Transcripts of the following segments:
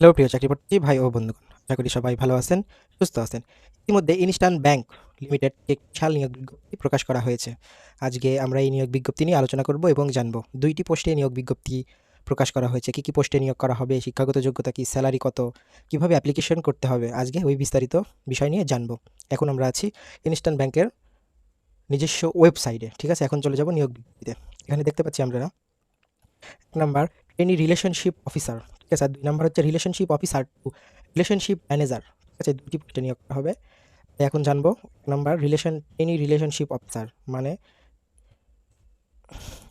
Hello, প্রিয় চাকরিপ্রার্থী, ভাই ও বন্ধুগণ, আশা করি সবাই ভালো আছেন, সুস্থ আছেন। ইতিমধ্যে ইনস্টান ব্যাংক লিমিটেড এক বিশাল নিয়োগ বিজ্ঞপ্তি প্রকাশ করা হয়েছে। আজকে আমরা এই নিয়োগ বিজ্ঞপ্তি নিয়ে আলোচনা করব এবং জানব, দুইটি পোস্টে নিয়োগ বিজ্ঞপ্তি প্রকাশ করা হয়েছে, কী কী পোস্টে নিয়োগ করা হবে, শিক্ষাগত যোগ্যতা কী, স্যালারি কত, কীভাবে অ্যাপ্লিকেশন করতে হবে, আজকে ওই বিস্তারিত বিষয় নিয়ে জানব। এখন আমরা আছি ইনস্টান ব্যাংকের নিজস্ব ওয়েবসাইটে ঠিক আছে? এখন চলে যাব নিয়োগ বিজ্ঞপ্তিতে। এখানে দেখতে পাচ্ছি আমরা, এক নাম্বার ট্রেনি রিলেশনশিপ অফিসার ঠিক আছে, দুই নাম্বার হচ্ছে relationship officer two relationship manager ঠিক আছে দুটি পোস্টে নিয়োগ করা হবে। এখন জানব, এক number relation trainee relationship officer মানে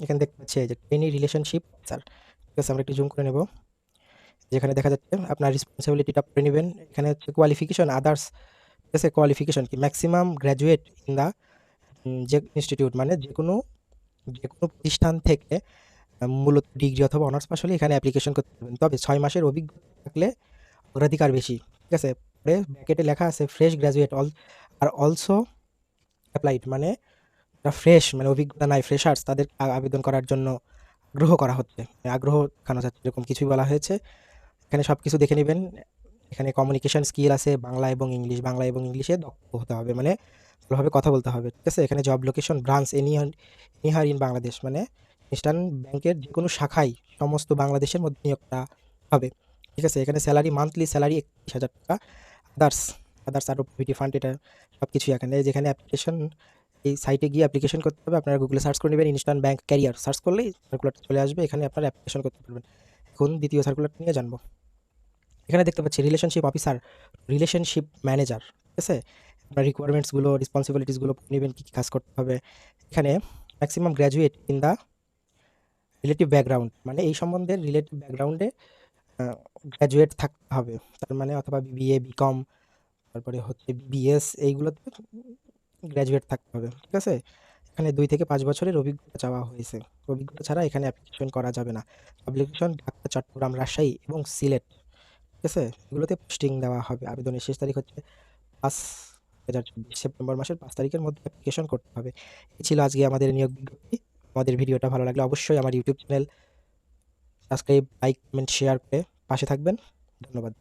এখানে দেখতে পাচ্ছি যে ট্রেনি রিলেশনশিপ অফিসার ঠিক আছে, আমরা একটু জুম করে নেব। যেখানে দেখা যাচ্ছে আপনার রেসপন্সিবিলিটিটা পড়ে নেবেন। এখানে হচ্ছে কোয়ালিফিকেশন আদার্স ঠিক আছে কোয়ালিফিকেশন কি? ম্যাক্সিমাম গ্র্যাজুয়েট ইন দ্য যে ইনস্টিটিউট মানে যে কোনো যে কোনো প্রতিষ্ঠান থেকে মূলত ডিগ্রি অথবা অনার্স পাস হলে এখানে অ্যাপ্লিকেশন করতে পারবেন। তবে ছয় মাসের অভিজ্ঞতা থাকলে অগ্রাধিকার বেশি। ঠিক আছে? পরে ব্যাকেটে লেখা আছে fresh graduate all are also applied মানে যারা ফ্রেশ মানে অভিজ্ঞতা নাই ফ্রেশার্স তাদের আবেদন করার জন্য আগ্রহ করা হচ্ছে। মানে আগ্রহ দেখানো যাচ্ছে, এরকম কিছুই বলা হয়েছে। এখানে সব কিছু দেখে নেবেন। এখানে কমিউনিকেশন স্কিল আছে, বাংলা এবং ইংলিশ। বাংলা এবং ইংলিশে দক্ষ হতে হবে মানে ভালোভাবে কথা বলতে হবে। ঠিক আছে? এখানে job location branch any anywhere in Bangladesh মানে ইস্টার্ন ব্যাংকের যে কোনো শাখায় সমস্ত বাংলাদেশের মধ্যে নিয়োগটা হবে। ঠিক আছে, এখানে স্যালারি, মান্থলি স্যালারি একত্রিশ হাজার টাকা। আদার্স আদার্স আরও প্রভিটি ফান্ড, এটা সব কিছুই এখানে যেখানে অ্যাপ্লিকেশন এই সাইটে গিয়ে অ্যাপ্লিকেশন করতে হবে, আপনারা গুগলে সার্চ করে নেবেন ইনস্টান ব্যাংক ক্যারিয়ার সার্চ করলেই সার্কুলারটা চলে আসবে, এখানে আপনারা অ্যাপ্লিকেশন করতে পারবেন। এখন দ্বিতীয় সার্কুলারটা নিয়ে জানব। এখানে দেখতে পাচ্ছি রিলেশনশিপ অফিসার রিলেশনশিপ ম্যানেজার ঠিক আছে, আপনার রিকোয়ারমেন্টসগুলো রেসপন্সিবিলিটিসগুলো নেবেন, কী কী কাজ করতে হবে। এখানে maximum graduate in the relative background মানে এই সম্বন্ধে রিলেটিভ ব্যাকগ্রাউন্ডে গ্র্যাজুয়েট থাকতে হবে। তার মানে অথবা বিবিএ বিকম তারপরে হচ্ছে বিএস এইগুলোতে গ্র্যাজুয়েট থাকতে হবে, ঠিক আছে? এখানে দুই থেকে পাঁচ বছরের অভিজ্ঞতা চাওয়া হয়েছে। অভিজ্ঞতা ছাড়া এখানে অ্যাপ্লিকেশন করা যাবে না। অ্যাপ্লিকেশন ঢাকা, চট্টগ্রাম, রাজশাহী এবং সিলেট, ঠিক আছে? এগুলোতে পোস্টিং দেওয়া হবে। আবেদনের শেষ তারিখ হচ্ছে পাঁচ হাজার চব্বিশ, সেপ্টেম্বর মাসের পাঁচ তারিখের মধ্যে অ্যাপ্লিকেশন করতে হবে। এই ছিল আজকে আমাদের নিয়োগ বিজ্ঞপ্তি। আমাদের ভিডিওটা ভালো লাগলে অবশ্যই আমার YouTube channel subscribe like comment share করে পাশে থাকবেন। ধন্যবাদ।